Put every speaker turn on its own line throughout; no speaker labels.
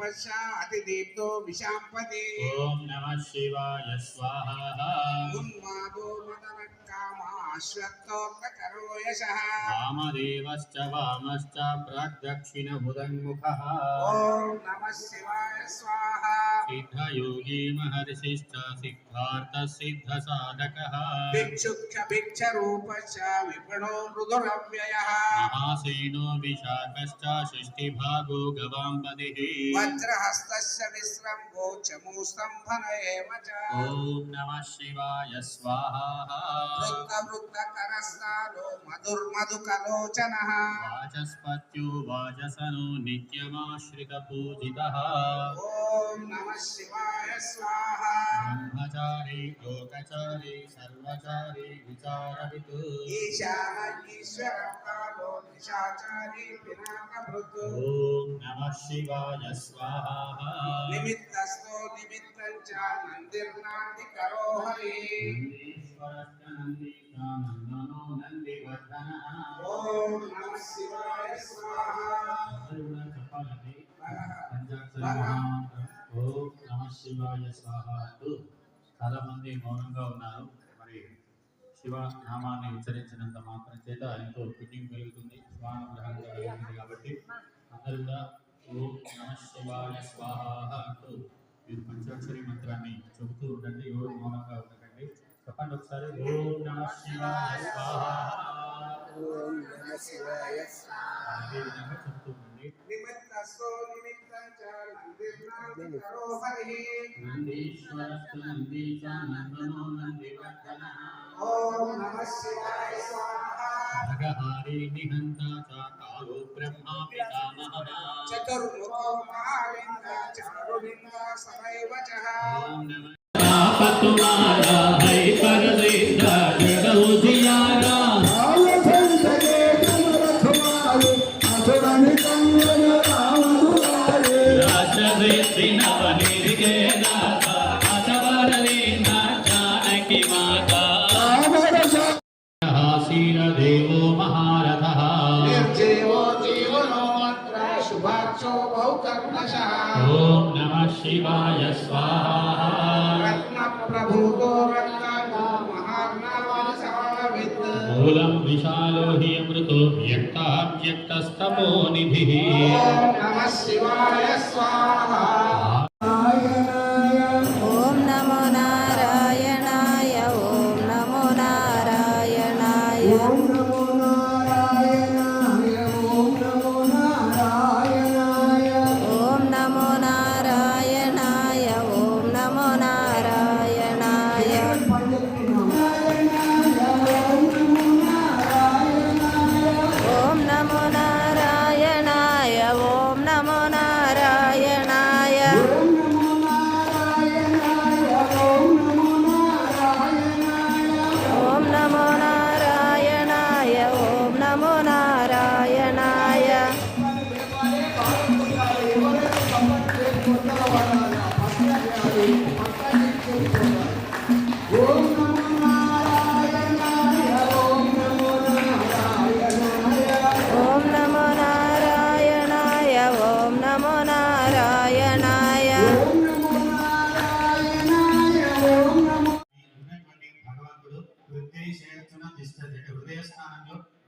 పశ్చాతి దీప్తో విశాంపతి.
ఓం నమ శివాయ స్వాహ.
ఉన్మాదో మదన కామాశ్వత్థోక్తకరో अश्वत्थोक्तकरोयशः वामदेवश्च वामश्च
प्राग्दक्षिणमुदङ्मुखः नमः शिवाय स्वाहा। सिद्धयोगी
महर्षिश्च सिद्धार्थसिद्धसाधकः। भिक्षुक्षभिक्षरूपश्च विपणो मृदुरव्ययः।
महासेनो विशाखश्च षष्टिभागो गवाम्पतिः
वज्रहस्तस्य विश्रम्भो चमूस्तम्भन एव च।
ॐ नमः शिवाय स्वाहा।
रुद्धकरस्तालो मधुर्मधुकलोचनः वाचस्पत्यो वाचसनो
नित्यमाश्रितपूजितः। ॐ नमः शिवाय
स्वाहा। ब्रह्मचारी लोकचारी सर्वचारी
विचारवित् ईशानईश्वरकालो निशाचारी ॐ
नमः शिवाय स्वाहा। निमित्तस्थो निमित्तं च
मन्दिर्नान्ति करोहरि శివాయ స్వాహ అంటూ చాలా మంది మౌనంగా ఉన్నారు. మరి శివ నామాన్ని ఉచ్చరించినంత మాత్రం చేత ఎంతో పుణ్యం కలుగుతుంది శివానుగ్రహం కలుగుతుంది కాబట్టి అందరూ కూడా ఓం నమ శివాయ స్వాహ అంటూ మీరు పంచాక్షరి మంత్రాన్ని చెబుతూ ఉండండి. ఎవరు మౌనంగా ఉండకండి. చెప్పండి ఒకసారి. ఓం నమ శివాయ స్వాహ. చెబుతూ
ఓం నమః శివాయ స్వాహ
భగహారి నిహంత చ కాలో బ్రహ్మా పితామహః
చతుర్ముఖో మహాలింగ చారులింగ సమైవ చ
ఓం నమ
क्षीरदेवो महारथः निर्जीवो जीवनो मन्त्र शुभाक्षो बहुकर्णशः ॐ नमः शिवाय स्वाहा रत्नप्रभूतो मूलं विशालो
हि अमृतो व्यक्ताव्यक्तस्तमो निधिः नमः शिवाय स्वाहा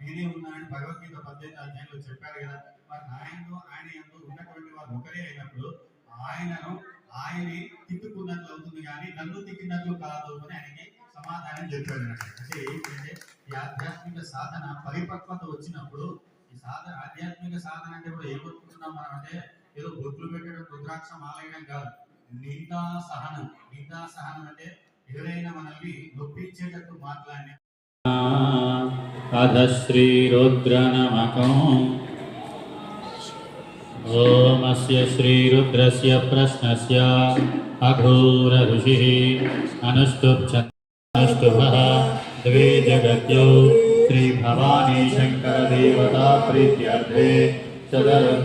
నేనే ఉన్నానని భగవద్గీత పద్దెనిమిది అధ్యాయంలో చెప్పారు కదా. మరి నాయనలో ఆయన ఉన్నటువంటి వారు ఒకరే అయినప్పుడు ఆయనను ఆయనే తిట్టుకున్నట్లు అవుతుంది కానీ నన్ను తిట్టినట్లు కాదు అని ఆయనకి సమాధానం చెప్పాడు అంటే ఏంటంటే ఈ ఆధ్యాత్మిక సాధన పరిపక్వత వచ్చినప్పుడు ఈ సాధన ఆధ్యాత్మిక సాధన అంటే కూడా ఏమనుకుంటున్నాం మనం అంటే ఏదో బొట్లు పెట్టడం రుద్రాక్ష మాలయడం కాదు. నిందా సహనం నిందా సహనం అంటే ఎవరైనా మనల్ని నొప్పించేటట్టు మాట్లాడిన అధశ్రీ రుద్ర నమకం. ॐ अस्य श्रीरुद्रस्य प्रश्नस्य अघोरऋषिः अनुष्टुप्छनुष्टुभः द्वे जगत्यौ शंकर देवता प्रीत्यर्थे सदरुद्रि